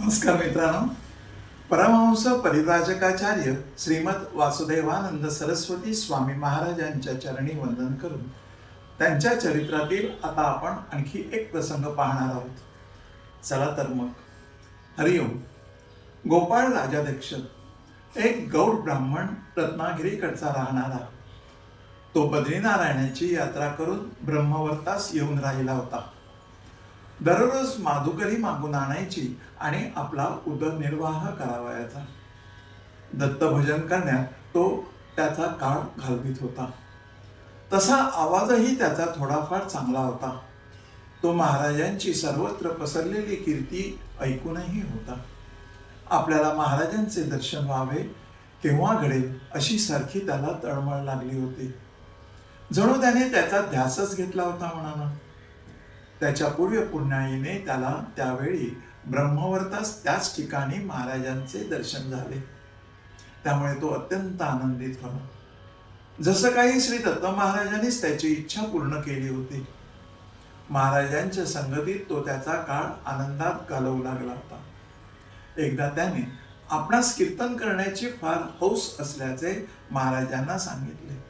नमस्कार मित्रांनो. परमहंस परिव्राजकाचार्य श्रीमद वासुदेवानंद सरस्वती स्वामी महाराजांच्या चरणी वंदन करून त्यांच्या चरित्रातील आता आपण आणखी एक प्रसंग पाहणार आहोत. चला तर मग. हरिओम. गोपाळ राजाध्यक्ष. एक गौड ब्राह्मण रत्नागिरीकडचा राहणारा. तो बद्रीनारायणाची यात्रा करून ब्रह्मवर्तास येऊन राहिला होता. दररोज माधुकरी मागून आणायची आणि आपला उदरनिर्वाह करावयाचा. दत्तभजन करण्यात तो त्याचा काळ घालवित होता. तसा आवाजही त्याचा थोडाफार चांगला होता. तो महाराजांची सर्वत्र पसरलेली कीर्ती ऐकूनही होता. आपल्याला महाराजांचे दर्शन व्हावे केव्हा घडेल अशी सारखी त्याला तळमळ लागली होती. जणू त्याने त्याचा ध्यासच घेतला होता म्हणाला. त्याच्या पूर्व पुण्याईने त्याला त्यावेळी ब्रह्मवर्तास त्याच ठिकाणी महाराजांचे दर्शन झाले. त्यामुळे तो अत्यंत आनंदित झाला. जसं काही श्री दत्त महाराजांनीच त्याची इच्छा पूर्ण केली होती महाराजांच्या संगतीत तो त्याचा काळ आनंदात घालवू लागला होता. एकदा त्याने आपणास कीर्तन करण्याची फार हौस असल्याचे महाराजांना सांगितले.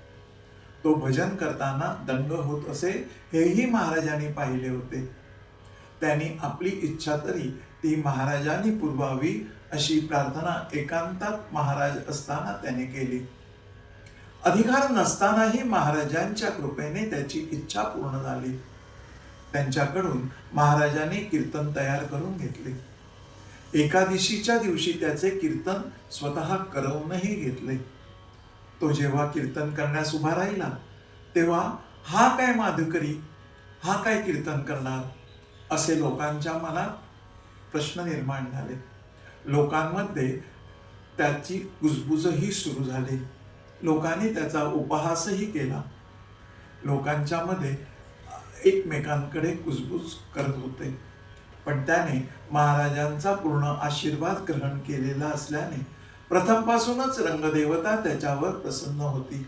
तो भजन करताना दंग होत असे हेही महाराजांनी पाहिले होते. त्यांनी आपली इच्छा तरी ती महाराजांनी पुरवावी अशी प्रार्थना एकांतात महाराज असताना त्याने केली. अधिकार नसतानाही महाराजांच्या कृपेने त्याची इच्छा पूर्ण झाली. त्यांच्याकडून महाराजांनी कीर्तन तयार करून घेतले. एकादशीच्या दिवशी त्याचे कीर्तन स्वतः करवूनही घेतले. तो जेव्हा कीर्तन करण्यास उभा राहिला तेव्हा हा काय माधुकरी हा काय कीर्तन करणार? असे लोकांच्या मनात प्रश्न निर्माण झाले. लोकांमध्ये त्याची कुजबुजही सुरू झाली. लोकांनी त्याचा उपहासही केला. लोकांच्यामध्ये एकमेकांकडे कुजबुज करत होते. पण त्याने महाराजांचा पूर्ण आशीर्वाद ग्रहण केलेला असल्याने प्रथमपासूनच रंगदेवता त्याच्यावर प्रसन्न होती.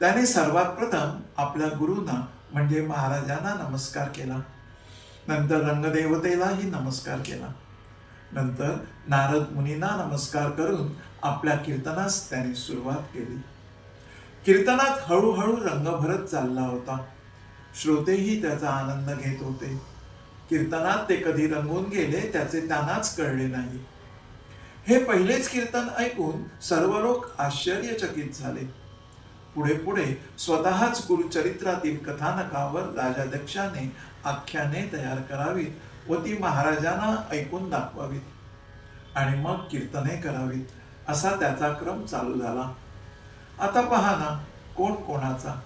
त्याने सर्वात प्रथम आपल्या गुरुंना म्हणजे महाराजांना नमस्कार केला. नंतर रंगदेवतेलाही नमस्कार केला. नंतर नारद मुनींना नमस्कार करून आपल्या कीर्तनास त्याने सुरुवात केली. कीर्तनात हळूहळू रंग भरत चालला होता. श्रोतेही त्याचा आनंद घेत होते. कीर्तनात ते कधी रंगून गेले त्याचे त्यांनाच कळले नाही. हे पहिलेच कीर्तन ऐकून सर्व लोक आश्चर्यचकित झाले. पुढे पुढे स्वतःच गुरुचरित्रातील कथानकावर राजाध्यक्षाने आख्याने तयार करावीत व ती महाराजांना ऐकून दाखवावीत आणि मग कीर्तने करावीत असा त्याचा क्रम चालू झाला. आता पहा ना कोण कोणाचा?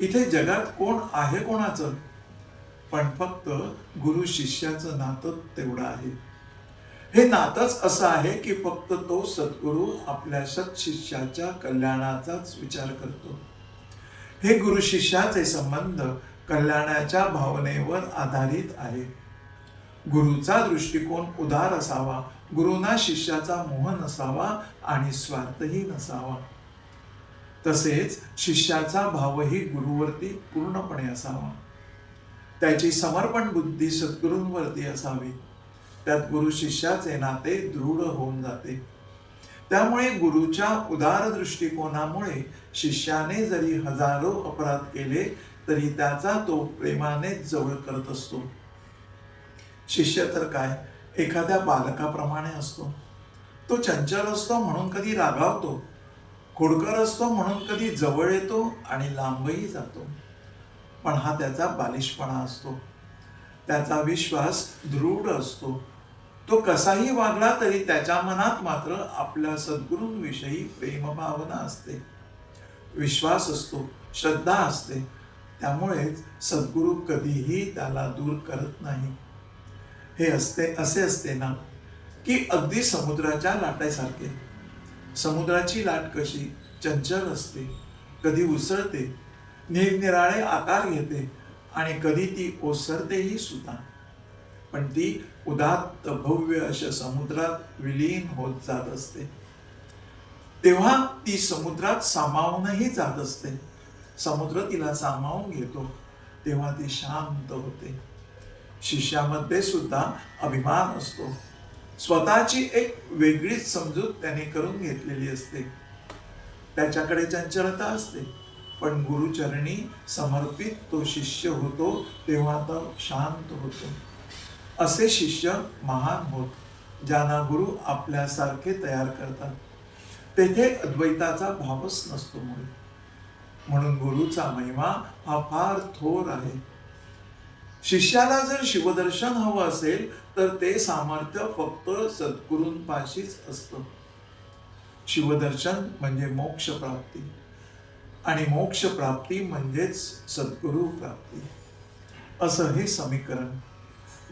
इथे जगात कोण आहे कोणाचं? पण फक्त गुरु शिष्याचं नातं तेवढं आहे. हे नातंच असं आहे की फक्त तो सद्गुरू आपल्या सत्शिष्याच्या कल्याणाचाच विचार करतो. हे गुरु शिष्याचे संबंध कल्याणाच्या भावनेवर आधारित आहे. गुरुचा दृष्टिकोन उदार असावा गुरुना शिष्याचा मोह नसावा आणि स्वार्थही नसावा. तसेच शिष्याचा भावही गुरुवरती पूर्णपणे असावा. त्याची समर्पण बुद्धी सद्गुरूंवरती असावी. त्यात गुरु शिष्याचे नाते दृढ होऊन जाते. त्यामुळे गुरुच्या उदार दृष्टिकोनामुळे शिष्याने जरी हजारो अपराध केले तरी त्याचा तो प्रेमाने जवळ करत असतो. शिष्य तर काय? एखाद्या बालकाप्रमाणे असतो. तो चंचल असतो म्हणून कधी रागावतो. खोडकर असतो म्हणून कधी जवळ येतो आणि लांबही जातो. पण हा त्याचा बालिशपणा असतो. त्याचा विश्वास दृढ असतो. तो कसाही वागला तरी त्याच्या मनात मात्र आपल्या सद्गुरूंविषयी प्रेमभावना असते. विश्वास असतो श्रद्धा असते. त्यामुळेच सद्गुरू कधीही त्याला दूर करत नाही. हे असते असे असते ना की अगदी समुद्राच्या लाटेसारखे. समुद्राची लाट कशी चंचल असते कधी उसळते निरनिराळे आकार घेते आणि कधी ती ओसरतेही सुद्धा. पण ती उदात्त भव्य अशा समुद्रात विलीन होत जात असते. तेव्हा ती समुद्रात सामावूनही जात असते. समुद्र तिला सामावून घेतो. तेव्हा ती शांत होते. शिष्यामध्ये सुद्धा अभिमान असतो. स्वतःची एक वेगळीच समजूत त्याने करून घेतलेली असते. त्याच्याकडे चंचलता असते. पण गुरुचरणी समर्पित तो शिष्य होतो तेव्हा तो शांत होतो. असे शिष्य महान होत ज्यांना गुरु आपल्यासारखे तयार करतात. तेथे अद्वैताचा भावच नसतो मुळे. म्हणून गुरुचा महिमा हा फार थोर आहे. शिष्याला जर शिवदर्शन हवं असेल तर ते सामर्थ्य फक्त सद्गुरूंपाशीच असतं. शिवदर्शन म्हणजे मोक्ष प्राप्ती. आणि मोक्ष प्राप्ती म्हणजेच सद्गुरु प्राप्ती. असं हे समीकरण.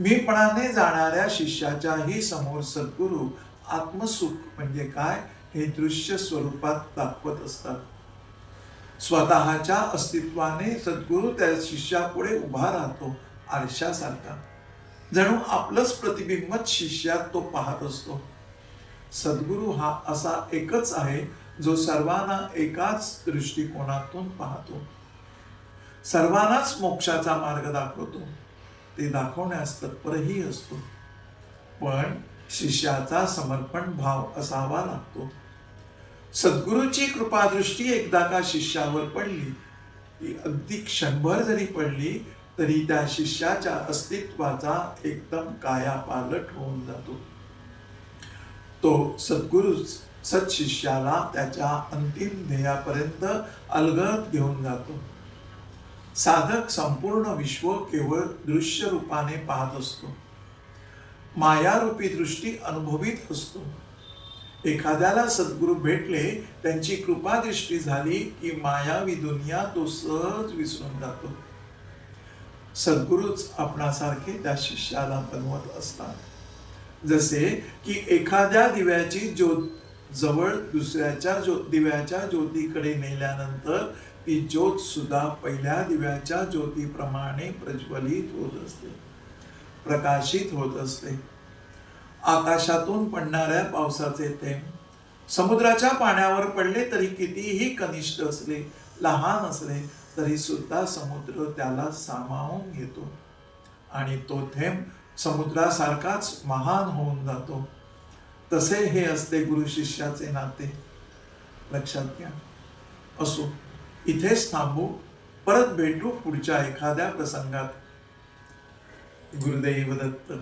मीपणाने जाणाऱ्या शिष्याच्याही समोर सद्गुरू आत्मसुख म्हणजे काय हे दृश्य स्वरूपात दाखवत असतात. स्वतःच्या अस्तित्वाने सद्गुरू त्या शिष्यापुढे उभा राहतो आरशासारखा. जणू आपलंच प्रतिबिंबच शिष्यात तो पाहत असतो. सद्गुरू हा असा एकच आहे जो सर्वांना एकाच दृष्टिकोनातून पाहतो. सर्वांनाच मोक्षाचा मार्ग दाखवतो. ते दाखवण्यास तत्परही असतो. पण शिष्याचा समर्पण भाव असावा लागतो. सद्गुरूची कृपादृष्टी एकदा का शिष्यावर पडली ती अगदी क्षणभर जरी पडली तरी त्या शिष्याच्या अस्तित्वाचा एकदम कायापालट होऊन जातो. तो सद्गुरूच सत्शिष्याला त्याच्या अंतिम ध्येयापर्यंत अलगद घेऊन जातो. साधक संपूर्ण विश्व केवळ दृश्य रूपाने पाहत असतो. मायारूपी दृष्टी अनुभवित असतो. एखाद्याला सद्गुरू भेटले त्यांची कृपादृष्टी झाली की मायावी दुनिया तो सहज विसरून जातो. सद्गुरूच आपणासारखे त्या शिष्याला बनवत असतात. जसे की एखाद्या दिव्याची ज्योत जवळ दुसऱ्याच्या ज्यो दिव्याच्या ज्योतीकडे नेल्यानंतर ती ज्योत सुद्धा पहिल्या दिव्याच्या ज्योतीप्रमाणे प्रज्वलित होत असते प्रकाशित होत असते. आकाशातून पडणाऱ्या पावसाचे थेंब समुद्राच्या पाण्यावर पडले तरी कितीही कनिष्ठ असले लहान असले तरी सुद्धा समुद्र त्याला सामावून घेतो. आणि तो थेंब समुद्रासारखाच महान होऊन जातो. तसे हे असते गुरु शिष्याचे नाते. लक्षात घ्या. असो. इथेच थांबू परत भेटू पुढच्या एखाद्या प्रसंगात. गुरुदैव दत्त.